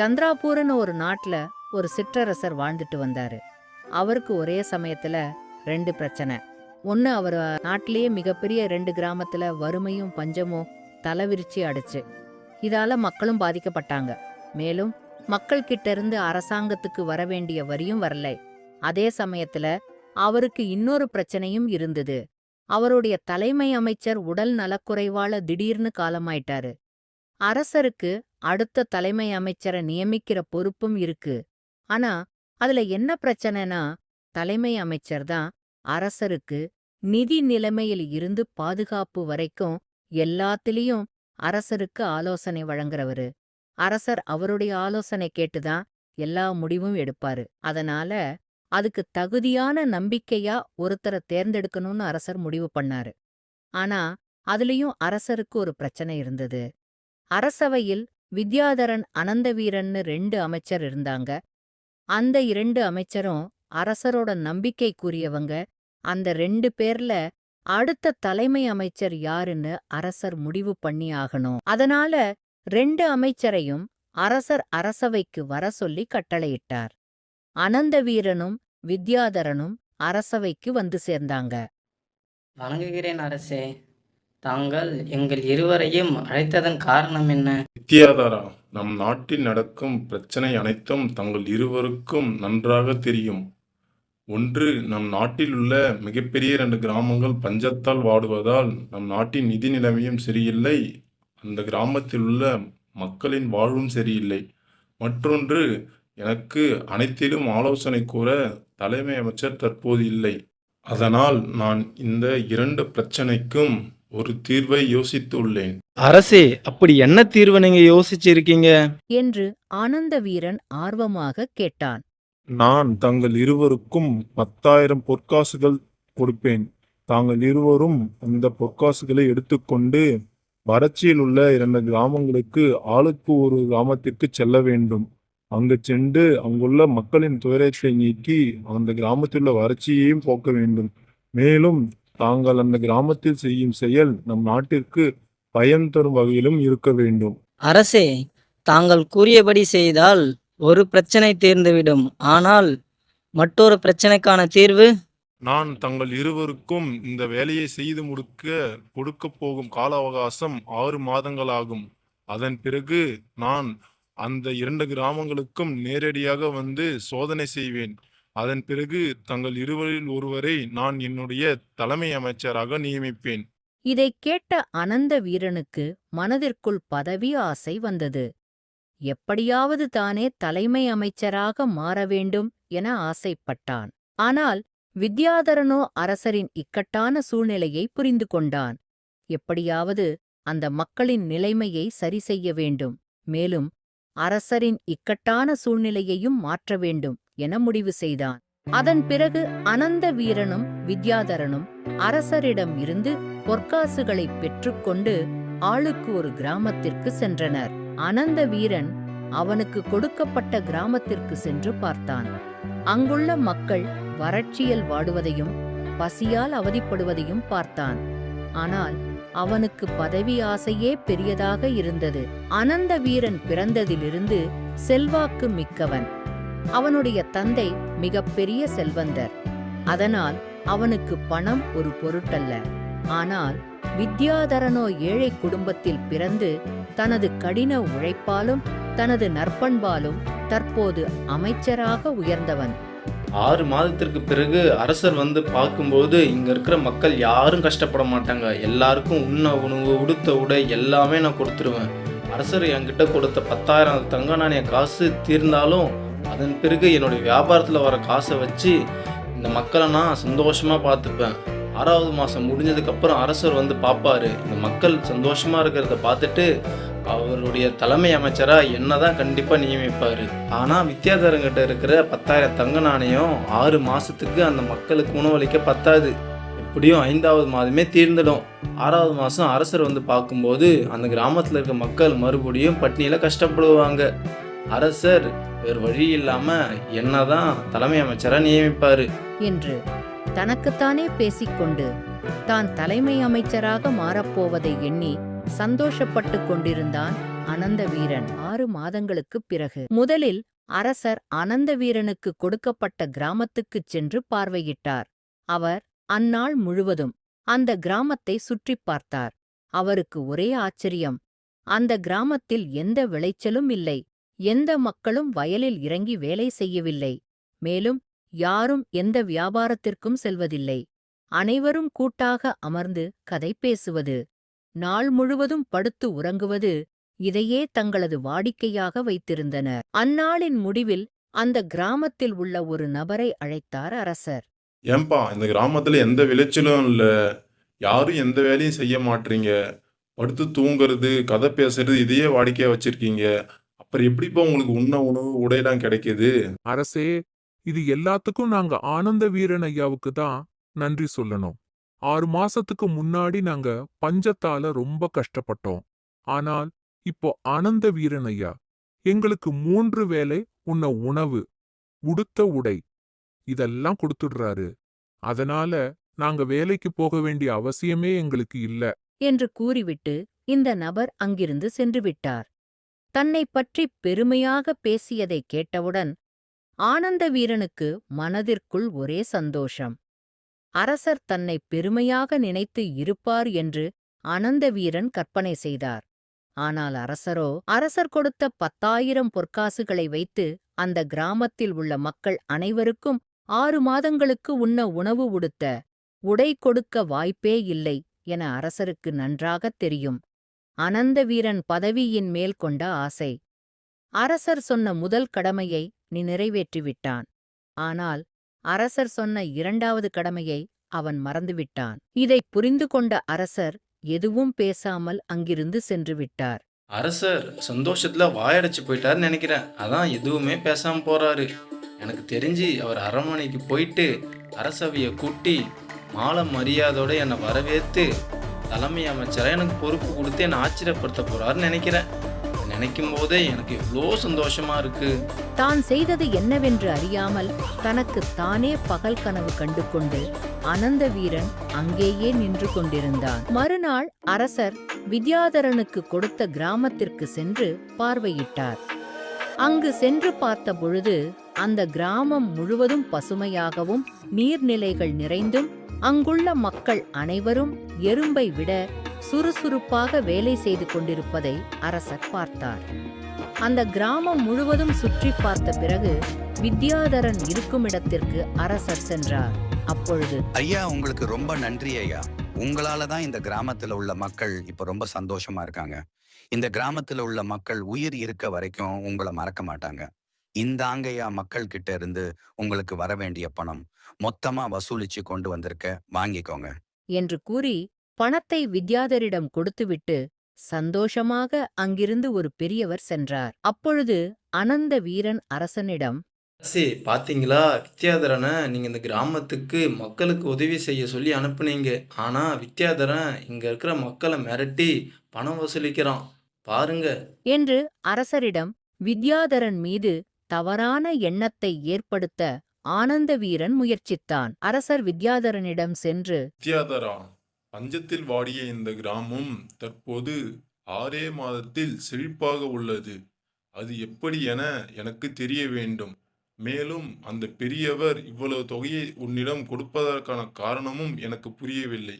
சந்திராபூர்னு ஒரு நாட்டுல ஒரு சிற்றரசர் வாழ்ந்துட்டு வந்தாரு. அவருக்கு ஒரே சமயத்துல ரெண்டு பிரச்சனை. ஒன்று அவர் நாட்டிலேயே மிகப்பெரிய ரெண்டு கிராமத்துல வறுமையும் பஞ்சமும் தலைவிரிச்சு அடிச்சு. இதால மக்களும் பாதிக்கப்பட்டாங்க. மேலும் மக்கள் கிட்ட இருந்து அரசாங்கத்துக்கு வர வேண்டிய வரியும் வரலை. அதே சமயத்துல அவருக்கு இன்னொரு பிரச்சனையும் இருந்தது. அவருடைய தலைமை அமைச்சர் உடல் நலக்குறைவால திடீர்னு காலமாயிட்டாரு. அரசருக்கு அடுத்த தலைமை அமைச்சரை நியமிக்கிற பொறுப்பும் இருக்கு. ஆனா அதுல என்ன பிரச்சனைனா தலைமை அமைச்சர் தான் அரசருக்கு நிதி நிலைமையில் இருந்து பாதுகாப்பு வரைக்கும் எல்லாத்திலையும் அரசருக்கு ஆலோசனை வழங்குறவரு. அரசர் அவருடைய ஆலோசனை கேட்டுதான் எல்லா முடிவும் எடுப்பாரு. அதனால அதுக்கு தகுதியான நம்பிக்கையா ஒருத்தரை தேர்ந்தெடுக்கணும்னு அரசர் முடிவு பண்ணாரு. ஆனா அதுலயும் அரசருக்கு ஒரு பிரச்சனை இருந்தது. அரசவையில் வித்யாதரன் அனந்தவீரன்னு ரெண்டு அமைச்சர் இருந்தாங்க. அந்த இரண்டு அமைச்சரும் அரசரோட நம்பிக்கைக்குரியவங்க. அந்த ரெண்டு பேர்ல அடுத்த தலைமை அமைச்சர் யாருன்னு அரசர் முடிவு பண்ணி ஆகணும் அதனால ரெண்டு அமைச்சரையும் அரசர் அரசவைக்கு வர சொல்லி கட்டளையிட்டார். அனந்தவீரனும் வித்யாதரனும் அரசவைக்கு வந்து சேர்ந்தாங்க. வணங்குகிறேன் அரசே. தாங்கள் எங்கள் இருவரையும் அழைத்ததன் காரணம் என்ன? வித்யாதாரா நம் நாட்டில் நடக்கும் பிரச்சனை அனைத்தும் தங்கள் இருவருக்கும் நன்றாக தெரியும். ஒன்று நம் நாட்டில் உள்ள மிகப்பெரிய இரண்டு கிராமங்கள் பஞ்சத்தால் வாடுவதால் நம் நாட்டின் நிதி நிலைமையும் சரியில்லை. அந்த கிராமத்தில் உள்ள மக்களின் வாழ்வும் சரியில்லை. மற்றொன்று எனக்கு அனைத்திலும் ஆலோசனை கூற தலைமை அமைச்சர் தற்போது இல்லை. அதனால் நான் இந்த இரண்டு பிரச்சனைக்கும் ஒரு தீர்வை யோசித்துள்ளேன். அரசே அப்படி என்ன தீர்வு நீங்க யோசிச்சிருக்கீங்க? என்று ஆனந்தவீரன் ஆர்வமாக கேட்டான். நான் தங்கள் இருவருக்கும் பத்தாயிரம் பொற்காசுகள் கொடுப்பேன். தாங்கள் இருவரும் அந்த பொற்காசுகளை எடுத்துக்கொண்டு வறட்சியில் உள்ள இரண்டு கிராமங்களுக்கு ஆளுக்கு ஒரு கிராமத்திற்கு செல்ல வேண்டும். அங்கு சென்று அங்குள்ள மக்களின் துயரத்தை நீக்கி அந்த கிராமத்தில் உள்ள வறட்சியையும் போக்க வேண்டும். மேலும் தாங்கள் அந்த கிராமத்தில் செய்யும் செயல் நம் நாட்டிற்கு பயன் தரும் வகையிலும் இருக்க வேண்டும். அரசே தாங்கள் கூறியபடி செய்தால் ஒரு பிரச்சனை தீர்ந்துவிடும். ஆனால் மற்றொரு பிரச்சனைக்கான தீர்வு? நான் தங்கள் இருவருக்கும் இந்த வேலையை செய்து முடிக்க கொடுக்க போகும் கால அவகாசம் ஆறு மாதங்களாகும். அதன் பிறகு நான் அந்த இரண்டு கிராமங்களுக்கும் நேரடியாக வந்து சோதனை செய்வேன். அதன் பிறகு தங்கள் இருவரில் ஒருவரை நான் என்னுடைய தலைமை அமைச்சராக நியமிப்பேன். இதைக் கேட்ட அனந்த வீரனுக்கு மனதிற்குள் பதவி ஆசை வந்தது. எப்படியாவது தானே தலைமை அமைச்சராக மாற வேண்டும் என ஆசைப்பட்டான். ஆனால் வித்யாதரனோ அரசரின் இக்கட்டான சூழ்நிலையை புரிந்து கொண்டான். எப்படியாவது அந்த மக்களின் நிலைமையை சரி செய்ய வேண்டும். மேலும் அரசரின் இக்கட்டான சூழ்நிலையையும் மாற்ற வேண்டும். என முடிவு செய்தான். அதன் பிறகு அனந்த வீரனும் வித்யாதரனும் அரசரிடம் இருந்து பொற்காசுகளை பெற்றுக்கொண்டு ஆளுக்கு ஒரு கிராமத்திற்கு சென்றனர். அனந்த வீரன் அவனுக்கு கொடுக்கப்பட்ட கிராமத்திற்கு சென்று பார்த்தான். அங்குள்ள மக்கள் வறட்சியில் வாடுவதையும் பசியால் அவதிப்படுவதையும் பார்த்தான். ஆனால் அவனுக்கு பதவி ஆசையே பெரியதாக இருந்தது. அனந்த வீரன் பிறந்ததிலிருந்து செல்வாக்கு மிக்கவன். அவனுடைய தந்தை மிகப்பெரிய செல்வந்தர். அதனால் அவனுக்கு பணம் ஒரு பொருட்டல்ல. ஆனால் வித்யாதரனோ ஏழை குடும்பத்தில் பிறந்து தனது கடின உழைப்பாலும் தனது நற்பண்பாலும் தற்போது அமைச்சராக உயர்ந்தவன். ஆறு மாதத்திற்கு பிறகு அரசர் வந்து பார்க்கும்போது இங்க இருக்கிற மக்கள் யாரும் கஷ்டப்பட மாட்டாங்க. எல்லாருக்கும் உண்ண உணவு உடுத்த உடை எல்லாமே நான் கொடுத்துருவேன். அரசர் என்கிட்ட கொடுத்த பத்தாயிரம் தங்க நாணய காசு தீர்ந்தாலும் அதன் பிறகு என்னுடைய வியாபாரத்தில் வர காசை வச்சு இந்த மக்களை நான் சந்தோஷமாக பார்த்துப்பேன். ஆறாவது மாதம் முடிஞ்சதுக்கப்புறம் அரசர் வந்து பார்ப்பாரு. இந்த மக்கள் சந்தோஷமாக இருக்கிறத பார்த்துட்டு அவருடைய தலைமை அமைச்சராக என்ன தான் கண்டிப்பாக நியமிப்பார். ஆனால் வித்யாதரங்கிட்ட இருக்கிற பத்தாயிரம் தங்க நாணயம் ஆறு மாதத்துக்கு அந்த மக்களுக்கு உணவளிக்க பத்தாது. எப்படியும் ஐந்தாவது மாதமே தீர்ந்துடும். ஆறாவது மாதம் அரசர் வந்து பார்க்கும்போது அந்த கிராமத்தில் இருக்க மக்கள் மறுபடியும் பட்டினியில் கஷ்டப்படுவாங்க. அரசர் வேறு வழி இல்லாம என்னதான் தலைமை அமைச்சரா நியமிப்பாரு? என்று தனக்குத்தானே பேசிக்கொண்டு தான் தலைமை அமைச்சராக மாறப்போவதை எண்ணி சந்தோஷப்பட்டுக் கொண்டிருந்தான் அனந்த வீரன் ஆறு மாதங்களுக்குப் பிறகு. முதலில் அரசர் அனந்த வீரனுக்கு கொடுக்கப்பட்ட கிராமத்துக்குச் சென்று பார்வையிட்டார். அவர் அந்நாள் முழுவதும் அந்த கிராமத்தை சுற்றிப் பார்த்தார். அவருக்கு ஒரே ஆச்சரியம் அந்த கிராமத்தில் எந்த விளைச்சலும் இல்லை. எந்த மக்களும் வயலில் இறங்கி வேலை செய்யவில்லை. மேலும் யாரும் எந்த வியாபாரத்திற்கும் செல்வதில்லை. அனைவரும் கூட்டாக அமர்ந்து கதை பேசுவது நாள் முழுவதும் படுத்து உறங்குவது இதையே தங்களது வாடிக்கையாக வைத்திருந்தனர். அந்நாளின் முடிவில் அந்த கிராமத்தில் உள்ள ஒரு நபரை அழைத்தார் அரசர். ஏன்பா இந்த கிராமத்துல எந்த விளைச்சலும் இல்ல. யாரும் எந்த வேலையும் செய்ய மாட்றீங்க படுத்து தூங்குறது கதை பேசுறது இதையே வாடிக்கையா வச்சிருக்கீங்க. அப்புறம் எப்படிப்பா உங்களுக்கு உண்ண உணவு உடையெல்லாம் கிடைக்குது? அரசே இது எல்லாத்துக்கும் நாங்க ஆனந்த வீரன் ஐயாவுக்கு தான் நன்றி சொல்லணும். ஆறு மாசத்துக்கு முன்னாடி நாங்க பஞ்சத்தால ரொம்ப கஷ்டப்பட்டோம். ஆனால் இப்போ ஆனந்த வீரன் ஐயா எங்களுக்கு மூன்று வேளை உண்ண உணவு உடுத்த உடை இதெல்லாம் கொடுத்துடுறாரு. அதனால நாங்க வேலைக்கு போக வேண்டிய அவசியமே எங்களுக்கு இல்ல. என்று கூறிவிட்டு இந்த நபர் அங்கிருந்து சென்று தன்னை தன்னைப் பற்றி பெருமையாக பேசியதைக் கேட்டவுடன் ஆனந்த வீரனுக்கு மனதிற்குள் ஒரே சந்தோஷம். அரசர் தன்னை பெருமையாக நினைத்து இருப்பார் என்று அனந்த வீரன் கற்பனை செய்தார். ஆனால் அரசரோ அரசர் கொடுத்த பத்தாயிரம் பொற்காசுகளை வைத்து அந்த கிராமத்தில் உள்ள மக்கள் அனைவருக்கும் ஆறு மாதங்களுக்கு உண்ண உணவு உடுத்த உடை கொடுக்க வாய்ப்பே இல்லை என அரசருக்கு நன்றாகத் தெரியும். அனந்த வீரன் பதவியின் மேல் கொண்ட ஆசை. அரசர் சொன்ன முதல் கடமையை நீ நிறைவேற்றிவிட்டான். ஆனால் அரசர் சொன்ன இரண்டாவது கடமையை அவன் மறந்துவிட்டான். இதைப் புரிந்து கொண்ட அரசர் எதுவும் பேசாமல் அங்கிருந்து சென்று விட்டார். அரசர் சந்தோஷத்துல வாயடைச்சு போயிட்டாருன்னு நினைக்கிறேன். அதான் எதுவுமே பேசாம போறாரு. எனக்கு தெரிஞ்சு அவர் அரண்மனைக்கு போயிட்டு அரசவையை கூட்டி மாலை மரியாதையோட என்னை வரவேற்று தலைமை அமைச்சராக எனக்கு பொறுப்பு கொடுத்து என்னை ஆச்சரியப்படுத்த போறாருன்னு நினைக்கிறேன். நினைக்கும் போதே எனக்கு எவ்வளோ சந்தோஷமா இருக்கு. தான் செய்தது என்னவென்று அறியாமல் தனக்கு தானே பகல் கனவு கண்டு கொண்டு அனந்த வீரன் அங்கேயே நின்று கொண்டிருந்தான். மறுநாள் அரசர் வித்யாதரனுக்கு கொடுத்த கிராமத்திற்கு சென்று பார்வையிட்டார். அங்கு சென்று பார்த்த பொழுது அந்த கிராமம் முழுவதும் பசுமையாகவும் நீர்நிலைகள் நிறைந்தும் அங்குள்ள மக்கள் அனைவரும் எறும்பை விட சுறுசுறுப்பாக வேலை செய்து கொண்டிருப்பதை அரசர் பார்த்தார். அந்த கிராமம் முழுவதும் சுற்றி பார்த்த பிறகு வித்யாதரன் இருக்குமிடத்திற்கு அரசர் சென்றார். அப்பொழுது ஐயா உங்களுக்கு ரொம்ப நன்றி ஐயா. உங்களால தான் இந்த கிராமத்துல உள்ள மக்கள் இப்ப ரொம்ப சந்தோஷமா இருக்காங்க. இந்த கிராமத்துல உள்ள மக்கள் உயிர் இருக்க வரைக்கும் உங்களை மறக்க மாட்டாங்க. இந்த ஆங்கையா மக்கள் கிட்ட இருந்து உங்களுக்கு வர வேண்டிய பணம் மொத்தமா வசூலிச்சு கொண்டு வந்திருக்க வாங்கிக்கோங்க. என்று கூறி பணத்தை வித்யாதரிடம் கொடுத்துவிட்டு சந்தோஷமாக அங்கிருந்து ஒரு பெரியவர் சென்றார். அப்பொழுது அனந்த வீரன் அரசனிடம் அரசே பாத்தீங்களா? வித்யாதரனை நீங்க இந்த கிராமத்துக்கு மக்களுக்கு உதவி செய்ய சொல்லி அனுப்புனீங்க. ஆனா வித்யாதரன் இங்க இருக்கிற மக்களை மிரட்டி பணம் வசூலிக்கிறான். பாருங்க. என்று அரசரிடம் வித்யாதரன் மீது தவறான எண்ணத்தை ஏற்படுத்த ஆனந்த வீரன் முயற்சித்தான். அரசர் வித்யாதரனிடம் சென்று வித்யாதரா பஞ்சத்தில் வாடிய இந்த கிராமம் தற்போது ஆறே மாதத்தில் செழிப்பாக உள்ளது. அது எப்படி என எனக்கு தெரிய வேண்டும். மேலும் அந்த பெரியவர் இவ்வளவு தொகையை உன்னிடம் கொடுப்பதற்கான காரணமும் எனக்கு புரியவில்லை.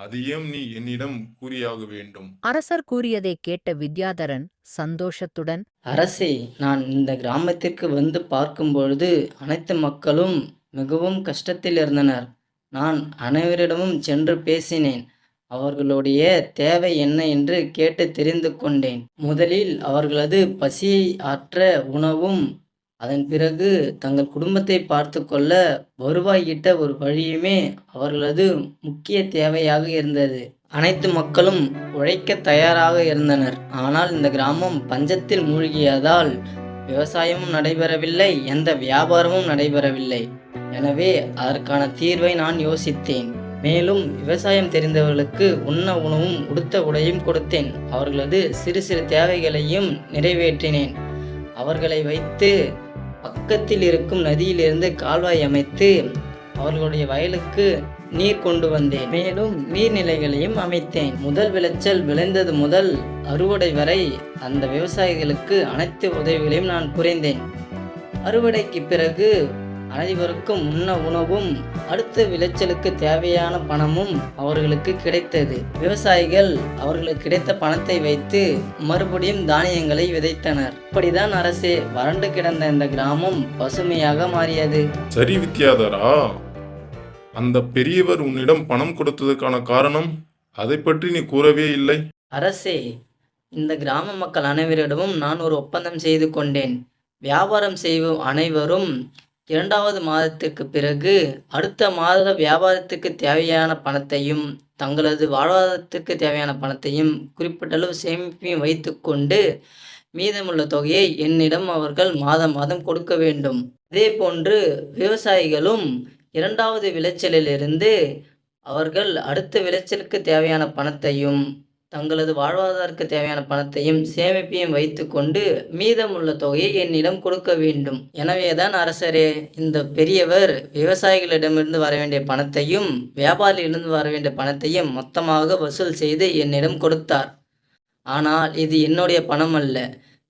அதையும் நீ என்னிடம் கூறியாக வேண்டும். அரசர் கூறியதைக் கேட்ட வித்யாதரன் சந்தோஷத்துடன் அரசே நான் இந்த கிராமத்திற்கு வந்து பார்க்கும்பொழுது அனைத்து மக்களும் மிகவும் கஷ்டத்தில் இருந்தனர். நான் அனைவரிடமும் சென்று பேசினேன். அவர்களுடைய தேவை என்ன என்று கேட்டு தெரிந்து கொண்டேன். முதலில் அவர்களது பசியை ஆற்ற உணவும் அதன் பிறகு தங்கள் குடும்பத்தை பார்த்து கொள்ள வருவாய் ஈட்ட ஒரு வழியுமே அவர்களது முக்கிய தேவையாக இருந்தது. அனைத்து மக்களும் உழைக்க தயாராக இருந்தனர். ஆனால் இந்த கிராமம் பஞ்சத்தில் மூழ்கியதால் விவசாயமும் நடைபெறவில்லை எந்த வியாபாரமும் நடைபெறவில்லை. எனவே அதற்கான தீர்வை நான் யோசித்தேன். மேலும் விவசாயம் தெரிந்தவர்களுக்கு உண்ண உணவும் உடுத்த உடையும் கொடுத்தேன். அவர்களது சிறு சிறு தேவைகளையும் நிறைவேற்றினேன். அவர்களை வைத்து பக்கத்தில் இருக்கும் நதியிலிருந்து கால்வாய் அமைத்து அவர்களுடைய வயலுக்கு நீர் கொண்டு வந்தேன். மேலும் நீர்நிலைகளையும் அமைத்தேன். முதல் விளைச்சல் விளைந்தது முதல் அறுவடை வரை அந்த விவசாயிகளுக்கு அனைத்து உதவிகளையும் நான் புரிந்தேன். அறுவடைக்கு பிறகு அனைவருக்கும் உண்ண உணவும் அடுத்த விளைச்சலுக்கு தேவையான பணமும் அவர்களுக்கு கிடைத்தது. விவசாயிகள் அவர்களுக்கு கிடைத்த பணத்தை வைத்து மறுபடியும் தானியங்களை விதைத்தனர். இப்படிதான் அரசே வறண்டு கிடந்த இந்த கிராமம் பசுமையாக மாறியது. சரி வித்யாதரா அந்த பெரியவர் உன்னிடம் பணம் கொடுத்ததுக்கான காரணம்? அதை பற்றி நீ கூறவே இல்லை. அரசே இந்த கிராம மக்கள் அனைவரிடமும் நான் ஒரு ஒப்பந்தம் செய்து கொண்டேன். வியாபாரம் செய்வோம் அனைவரும் இரண்டாவது மாதத்திற்கு பிறகு அடுத்த மாத வியாபாரத்துக்கு தேவையான பணத்தையும் தங்களது வாழ்வாதாரத்துக்கு தேவையான பணத்தையும் குறிப்பிட்டளவு சேமிப்பையும் வைத்துக்கொண்டு மீதமுள்ள தொகையை என்னிடம் அவர்கள் மாதம் மாதம் கொடுக்க வேண்டும். அதே போன்று விவசாயிகளும் இரண்டாவது விளைச்சலிலிருந்து அவர்கள் அடுத்த விளைச்சலுக்கு தேவையான பணத்தையும் தங்களது வாழ்வாதாரத்துக்கு தேவையான பணத்தையும் சேமிப்பையும் வைத்துக்கொண்டு மீதமுள்ள தொகையை என்னிடம் கொடுக்க வேண்டும். எனவேதான் அரசரே இந்த பெரியவர் விவசாயிகளிடமிருந்து வர வேண்டிய பணத்தையும் வியாபாரியிலிருந்து வர வேண்டிய பணத்தையும் மொத்தமாக வசூல் செய்து என்னிடம் கொடுத்தார். ஆனால் இது என்னுடைய பணம் அல்ல.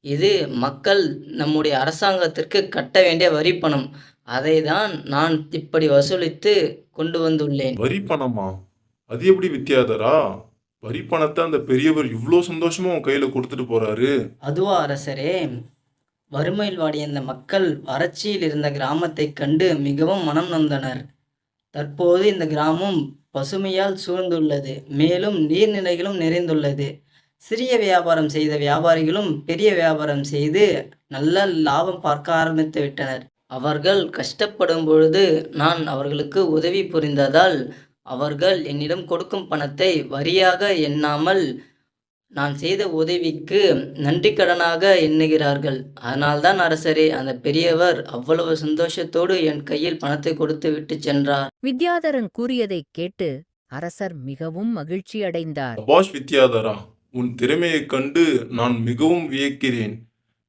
இது மக்கள் நம்முடைய அரசாங்கத்திற்கு கட்ட வேண்டிய வரி பணம். அதை தான் நான் இப்படி வசூலித்து கொண்டு வந்துள்ளேன். வரி பணமா? அது எப்படி வித்தியாதரா? வரி பணத்தை அந்த பெரியவர் இவ்வளோ சந்தோஷமா உன் கையில கொடுத்துட்டு போறாரு? அதுவா அரசரே வறுமையில் வாடிய இந்த மக்கள் வறட்சியில் இருந்த கிராமத்தைக் கண்டு மிகவும் மனம் நொந்தனர். தற்போது இந்த கிராமம் பசுமையால் சூழ்ந்துள்ளது மேலும் நீர்நிலைகளும் நிறைந்துள்ளது. சிறிய வியாபாரம் செய்த வியாபாரிகளும் பெரிய வியாபாரம் செய்து நல்ல லாபம் பார்க்க ஆரம்பித்து விட்டனர் அவர்கள் கஷ்டப்படும் பொழுது நான் அவர்களுக்கு உதவி புரிந்ததால் அவர்கள் என்னிடம் கொடுக்கும் பணத்தை வரியாக எண்ணாமல் நான் செய்த உதவிக்கு நன்றி கடனாக எண்ணுகிறார்கள். அதனால்தான் அரசரே அந்த பெரியவர் அவ்வளவு சந்தோஷத்தோடு என் கையில் பணத்தை கொடுத்து விட்டு சென்றார். வித்யாதரன் கூறியதைக் கேட்டு அரசர் மிகவும் மகிழ்ச்சி அடைந்தார். அபாஷ் வித்யாதரா உன் திறமையைக் கண்டு நான் மிகவும் வியக்கிறேன்.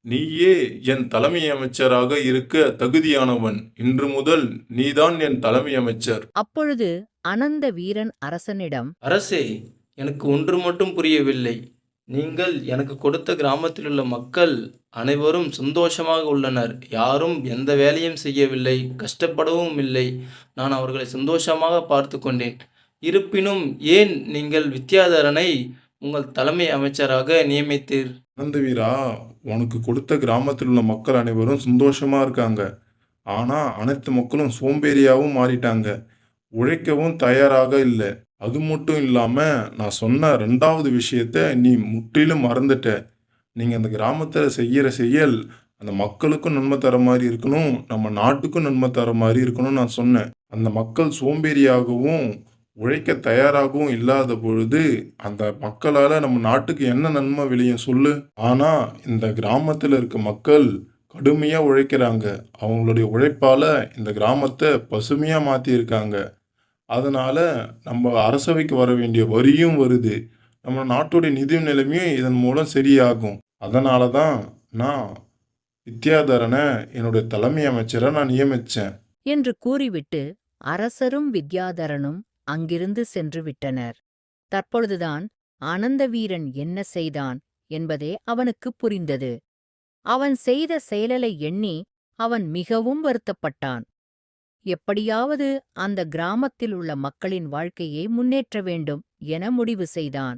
நீயே என் தலைமை அமைச்சராக இருக்க தகுதியானவன். இன்று முதல் நீதான் என் தலைமை அமைச்சர். அப்பொழுது அனந்த வீரன் அரசனிடம் அரசே எனக்கு ஒன்று மட்டும் புரியவில்லை. நீங்கள் எனக்கு கொடுத்த கிராமத்தில் உள்ள மக்கள் அனைவரும் சந்தோஷமாக உள்ளனர். யாரும் எந்த வேலையும் செய்யவில்லை. கஷ்டப்படவும் இல்லை. நான் அவர்களை சந்தோஷமாக பார்த்து கொண்டேன். இருப்பினும் ஏன் நீங்கள் வித்யாதரனை உங்கள் தலைமை அமைச்சராக நியமித்தீர்? ஆனந்தவீரா உனக்கு கொடுத்த கிராமத்தில் உள்ள மக்கள் அனைவரும் சந்தோஷமா இருக்காங்க. ஆனா அனைத்து மக்களும் சோம்பேறியாவும் மாறிட்டாங்க. உழைக்கவும் தயாராக இல்லை. அது மட்டும் இல்லாம நான் சொன்ன ரெண்டாவது விஷயத்த நீ முற்றிலும் மறந்துட்ட. நீங்க அந்த கிராமத்துல செய்யற செயல் அந்த மக்களுக்கும் நன்மை தர மாதிரி இருக்கணும் நம்ம நாட்டுக்கும் நன்மை தர மாதிரி இருக்கணும்னு நான் சொன்னேன். அந்த மக்கள் சோம்பேறியாகவும் உழைக்க தயாராகவும் இல்லாத பொழுது அந்த மக்களால் நம்ம நாட்டுக்கு என்ன நன்மை விளையும் சொல்லு? ஆனால் இந்த கிராமத்தில் இருக்க மக்கள் கடுமையாக உழைக்கிறாங்க. அவங்களுடைய உழைப்பால் இந்த கிராமத்தை பசுமையாக மாற்றியிருக்காங்க அதனால நம்ம அரசவைக்கு வர வேண்டிய வரியும் வருது. நம்ம நாட்டுடைய நிதி நிலைமையும் இதன் மூலம் சரியாகும். அதனால தான் நான் வித்யாதரனை என்னுடைய தலைமை அமைச்சரை நான் நியமித்தேன் என்று கூறிவிட்டு அரசரும் வித்யாதரனும் அங்கிருந்து சென்று விட்டனர். தற்பொழுதுதான் ஆனந்தவீரன் என்ன செய்தான் என்பதே அவனுக்குப் புரிந்தது. அவன் செய்த செயலலை எண்ணி அவன் மிகவும் வருத்தப்பட்டான். எப்படியாவது அந்த கிராமத்தில் உள்ள மக்களின் வாழ்க்கையை முன்னேற்ற வேண்டும் என முடிவு செய்தான்.